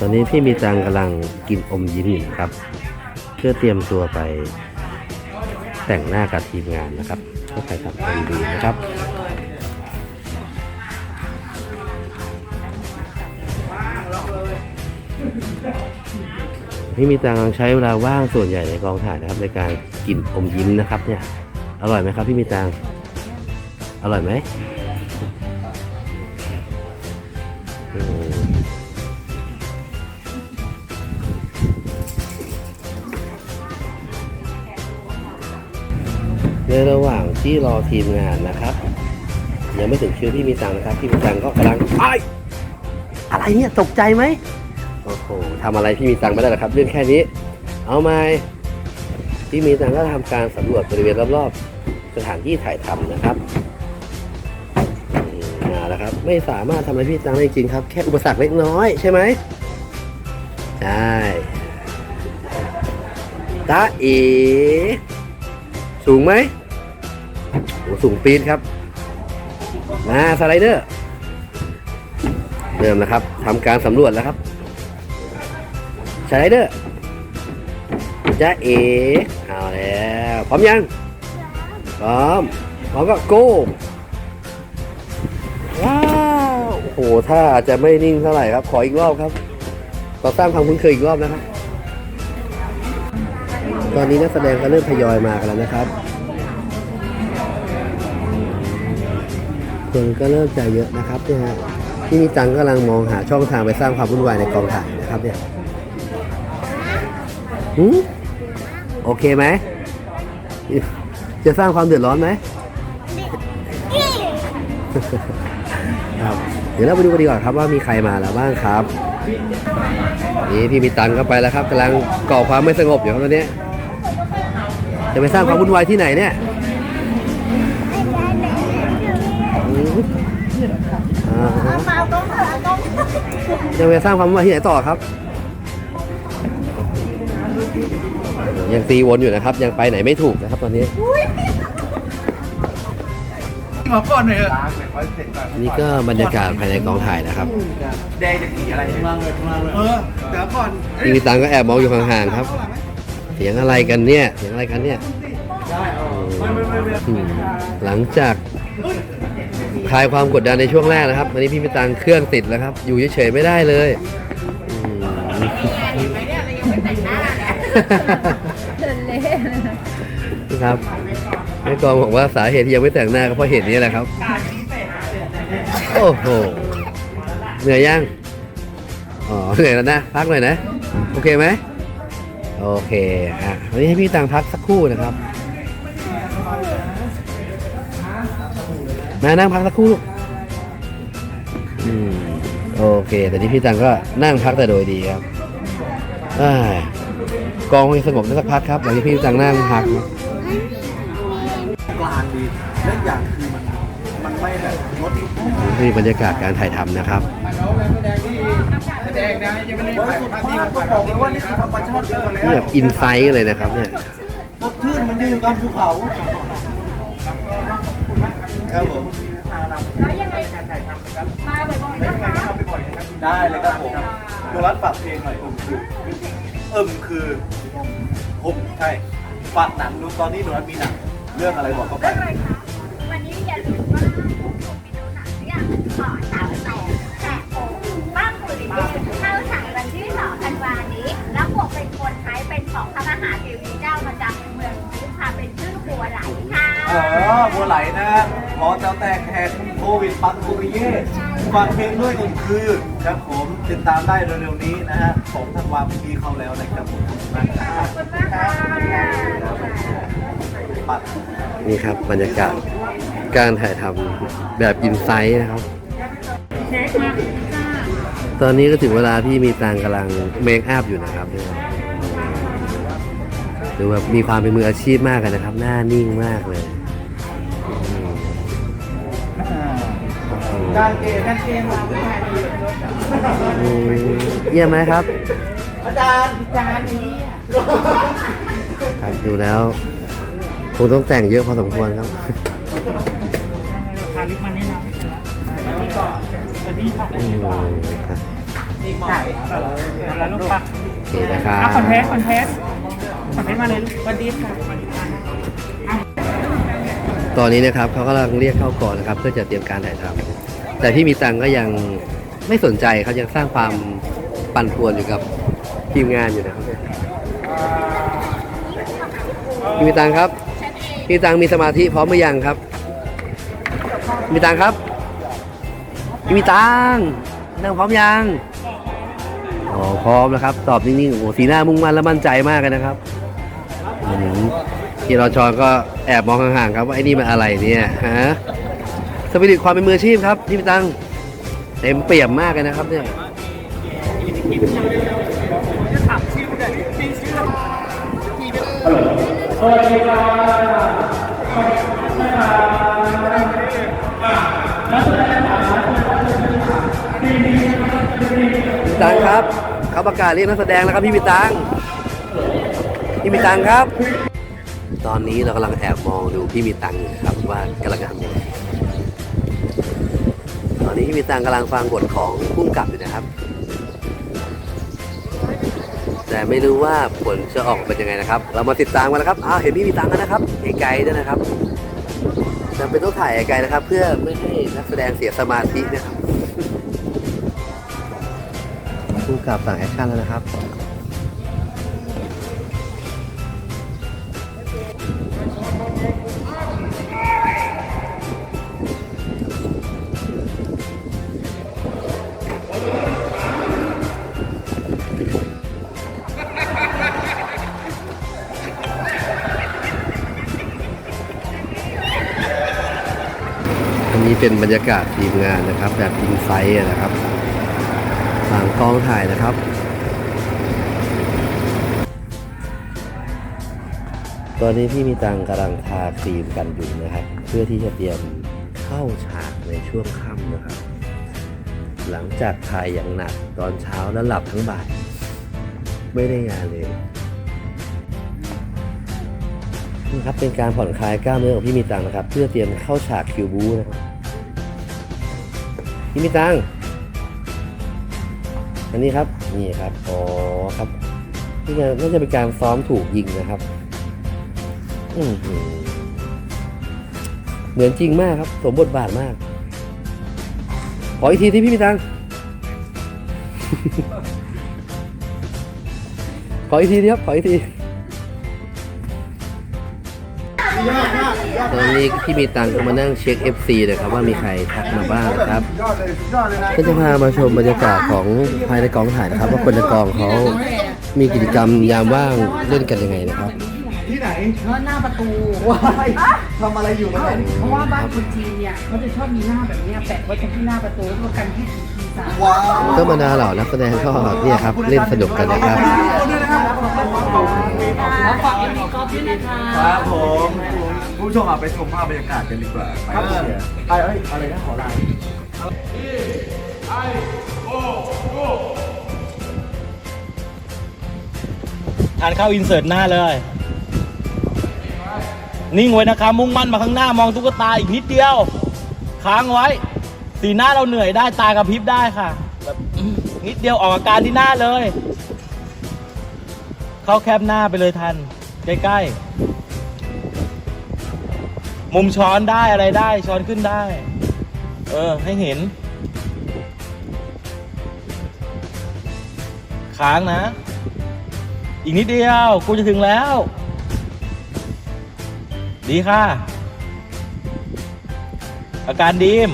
ตอนนี้พี่มีตังกำลังกินอมยิ้มอยู่นะครับ เพื่อเตรียมตัวไปแต่งหน้ากับทีมงานนะครับเพื่อไปทำเอ็มดีนะครับพี่มีตังใช้เวลาว่างส่วนใหญ่ในกองถ่ายนะครับ ในการกินอมยิ้มนะครับเนี่ยอร่อยไหมครับพี่มีตังอร่อยไหม ระหว่างที่รอทีมงานนะครับ ยังไม่ถึงคิวพี่มีตังนะครับพี่มีตังก็กำลังไอยอะไรเนี่ยตกใจไหมโอ้โหทำอะไรพี่มีตังค์ไม่ได้หรอกครับ เรื่องแค่นี้ เอาไหมพี่มีตังค์ก็ทำการสำรวจบริเวณรอบๆสถานที่ถ่ายทำนะครับอืมมาแล้วครับ ไม่สามารถทำอะไรพี่ตังค์ได้จริงๆครับ แค่อุปสรรคเล็กน้อย ใช่ไหมใช่ตาเอสูงไหม โอ้สูงปีนครับมาสไลเดอร์ เริ่มนะครับทำการสำรวจแล้วครับสไลเดอร์จ้าเอเอาแล้วพร้อมยังพร้อมพร้อมก็โก้ว้าวโอ้โหถ้าจะไม่นิ่งเท่าไหร่ครับ ขออีกรอบครับขอสร้างความคุ้นเคยอีกรอบนะครับ ตอนนี้นักแสดงก็เริ่มทยอยมากันแล้วนะครับ คนก็เริ่มใจเยอะนะครับเนี่ยฮะที่มีตังค์กำลังมองหาช่องทางไปสร้างความวุ่นวายในกองถ่ายนะครับเนี่ยหืมโอเคไหม จะสร้างความเดือดร้อนไหมครับเดี๋ยวเราไปดูกันดีกว่าครับว่ามีใครมาแล้วบ้างครับ นี่พี่มีตังก็ไปแล้วครับกำลังก่อความไม่สงบอยู่ครับตอนนี้ จะไปสร้างความวุ่นวายที่ไหนเนี่ยอืมอ่าฮะจะไปสร้างความวุ่นวายที่ไหนต่อครับ ยังตีวนอยู่นะครับ ยังไปไหนไม่ถูกนะครับ ตอนนี้ขอก่อนหน่อยเถอะนี่ก็บรรยากาศภายในกองถ่ายนะครับแดงจะสีอะไรข้างล่างเลยข้างล่างเลยเออเดี๋ยวก่อนพี่มีตังก็แอบมองอยู่ห่างๆครับเสียงอะไรกันเนี่ยเสียงอะไรกันเนี่ยอืมหลังจาก คลายความกดดันในช่วงแรกนะครับวันนี้พี่มีตังเครื่องติดแล้วครับ อยู่เฉยๆไม่ได้เลยอืมครับแม่กองบอกว่าสาเหตุที่ยังไม่แต่งหน้าก็เพราะเหตุนี้แหละครับ โอ้โห เหนื่อยยัง อ๋อ เหนื่อยแล้วนะ พักหน่อยนะ โอเคไหม โอเค อะ วันนี้ให้พี่ตังพักสักครู่นะครับ มานั่งพักสักครู่ลูกอืมโอเค แต่นี้พี่ตังก็นั่งพักแต่โดยดีครับอ้ายกองคงสงบได้สักพักครับหลังที่พี่ตังนั่งพักกลางดีและอีกอย่างคือมันมันไม่แบบรถนี่บรรยากาศการถ่ายทำนะครับแดงนะยังไม่ได้ถ่ายภาพที่ผมบอกเลยว่านี่คือธรรมชาติเกินนี่แล้แบวบอินไซต์เลยนะครับเนี่ยรถชื่นมันยืนกลางภูเขา ครับผมได้เลยครับผมโดรัสฝากเพลงหน่อยผมคือเอิ่มคือผมใช่ฝากหนังดูตอนนี้โดรัสมีหนังเรื่องอะไรบอกเข้าไปวันนี้อย่าลืมว่าพวกผมไปดูหนังอย่างขอสาวแสนแสบโอ่บ้างคุริบินเข้าฉายวันที่2ธันวานี้ แล้วบวกเป็นคนไทยเป็นของพระมหาเทวีเจ้ามาจากเมืองทิพย์ค่ะเป็นชื่อบัวไหลค่ะเออบัวไหลนะหมอเจ้าแตกแหกโควิดปังปุริเย่ฝากเพลงด้วยผมคือครับผมติดตามได้เร็วๆนี้นะฮะสองธันวาคมนี้เข้าแล้วนะครับผมขอบคุณมากครับขอบคุณมากค่ะปัดนี่ครับบรรยากาศการถ่ายทำแบบอินไซต์นะครับ ตอนนี้ก็ถึงเวลาพี่มีตังกำลังเมคอัพอยู่นะครับดูแบบมีความเป็นมืออาชีพมากเลยนะครับ หน้านิ่งมากเลยอืม การเกณฑ์การเกณฑ์อืมเยี่ยมไหมครับอาจารย์อาจารย์นี้ครับดูแล้วคงต้องแต่งเยอะพอสมควรครับพาลิปมาแนะนำวันนี้ค่ะอืมครับแล้วลูกปะโอเคนะครับอะคอนเทสคอนเทสคอนเทสมาเลยลูกสวัสดีค่ะสวัสดีค่ะ ตอนนี้นะครับเขากำลังเรียกเข้าก่อนนะครับเพื่อจะเตรียมการถ่ายทำแต่พี่มีตังก็ยังไม่สนใจเขายังสร้างความปั่นป่วนอยู่กับทีมงานอยู่นะครับพี่มีตังครับพี่มีตังมีสมาธิพร้อมหรือยังครับพี่มีตังครับพี่มีตังนั่งพร้อมยังอ๋อพร้อมนะครับ ตอบนิ่งๆโอ้โหสีหน้ามุ่งมั่นและมั่นใจมากเลยนะครับ อืมพี่รอชอนก็แอบมองห่างๆครับว่าไอ้นี่มันอะไรเนี่ยฮะสปิริตความเป็นมืออาชีพครับพี่ปิตังเต็มเปี่ยมมากเลยนะครับเนี่ยพี่ตังครับเขาประกาศเรียกนักแสดงแล้วครับพี่ปิตังพี่ปิตังครับ ตอนนี้เรากำลังแอบมองดูพี่มีตังค์อยู่นะครับว่ากำลังทำยังไงตอนนี้พี่มีตังค์กำลังฟังบทของพุ่มกับอยู่นะครับ แต่ไม่รู้ว่าผลจะออกเป็นยังไงนะครับ เรามาติดตามกันนะครับอ้าวเห็นพี่มีตังค์แล้วนะครับไกลๆด้วยนะครับจำเป็นต้องถ่ายไกลนะครับ เพื่อไม่ให้นักแสดงเสียสมาธินะครับพุ่มกับสั่งแอคชั่นแล้วนะครับ นี้เป็นบรรยากาศทีมงานนะครับ แบบอินไซต์นะครับหลังกล้องถ่ายนะครับตอนนี้พี่มีตังกำลังทาครีมกันอยู่นะครับ เพื่อที่จะเตรียมเข้าฉากในช่วงค่ำนะครับ หลังจากถ่ายอย่างหนักตอนเช้าแล้วหลับทั้งบ่าย ไม่ได้งานเลยนี่ครับเป็นการผ่อนคลายกล้ามเนื้อของพี่มีตังนะครับ เพื่อเตรียมเข้าฉากคิวบูนะครับ พี่มีตังอันนี้ครับนี่ครับอ๋อครับนี่น่าจะเป็นการซ้อมถูกยิงนะครับอืเหมือนจริงมากครับ สมบทบาทมาก ขออีกทีที่พี่มีตังขออีกทีดีครับขออีกที ตอนนี้พี่มีตังก็มานั่งเช็ค FC นะครับว่ามีใครทักมาบ้างนะครับก็จะพามาชมบรรยากาศของภายในกองถ่ายนะครับ ว่าคนในกองเขามีกิจกรรมยามว่างเล่นกันยังไงนะครับที่ไหนหน้าประตูว้ายทำอะไรอยู่กันเพราะว่าบ้านคนจีนเนี่ยเขาจะชอบมีหน้าแบบเนี้ยแปะไว้ตรงที่หน้าประตูแล้วก็กันแค่กี่ทีสามว้าวก็บรรดาเหล่านักแสดงก็เนี่ยครับเล่นสนุกกันนะครับแล้วฝากเอ็มวีกอล์ฟด้วยนะคะครับผม ผู้ชมอะไปชมภาพบรรยากาศกันดีกว่าครับไอ้ไอ้ยอะไรนะขอไลน์ทานเข้าอินเสิร์ตหน้าเลย นิ่งไว้นะครับ มุ่งมั่นมาข้างหน้ามองตุ๊กตาอีกนิดเดียว ค้างไว้ สีหน้าเราเหนื่อยได้ตากระพริบได้ค่ะแบบนิดเดียวออกอาการที่หน้าเลย เข้าแคบหน้าไปเลยทัน ใกล้ๆ มุมช้อนได้อะไรได้ช้อนขึ้นได้ เออ ให้เห็น ค้างนะ อีกนิดเดียว กูจะถึงแล้ว ดีค่ะ อาการดีม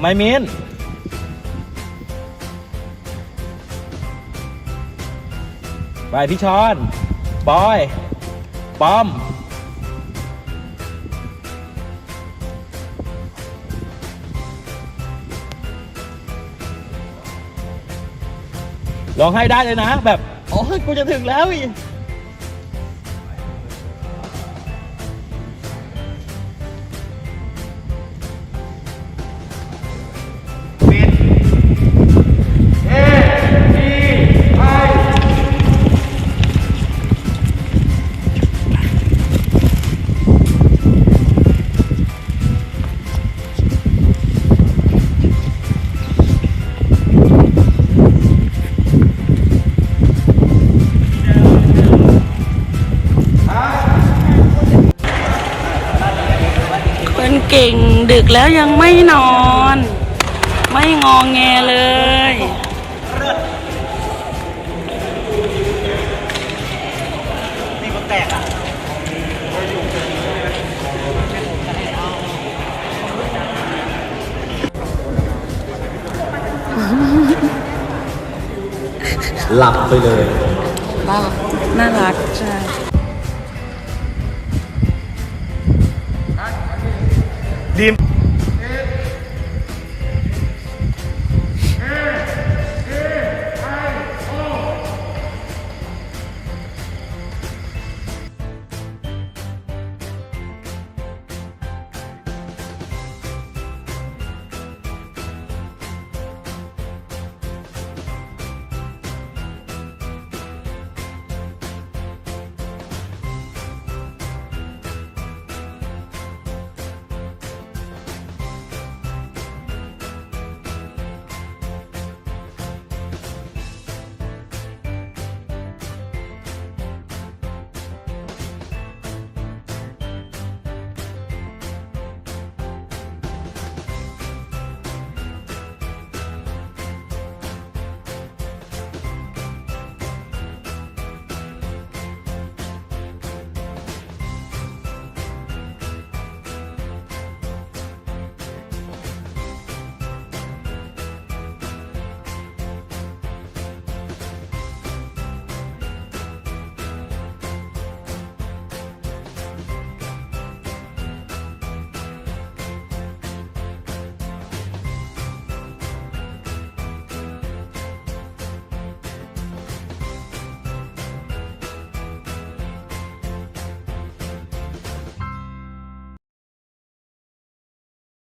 ไม่มินไปพี่ชอนบอยปอม ลองให้ได้เลยนะ แบบโอ้ยกูจะถึงแล้วอีก กแล้วยังไม่นอน ไม่งองแงเลย นี่มัแตกอะหลับไปเลยบ้าน่ารักใช่ ดีม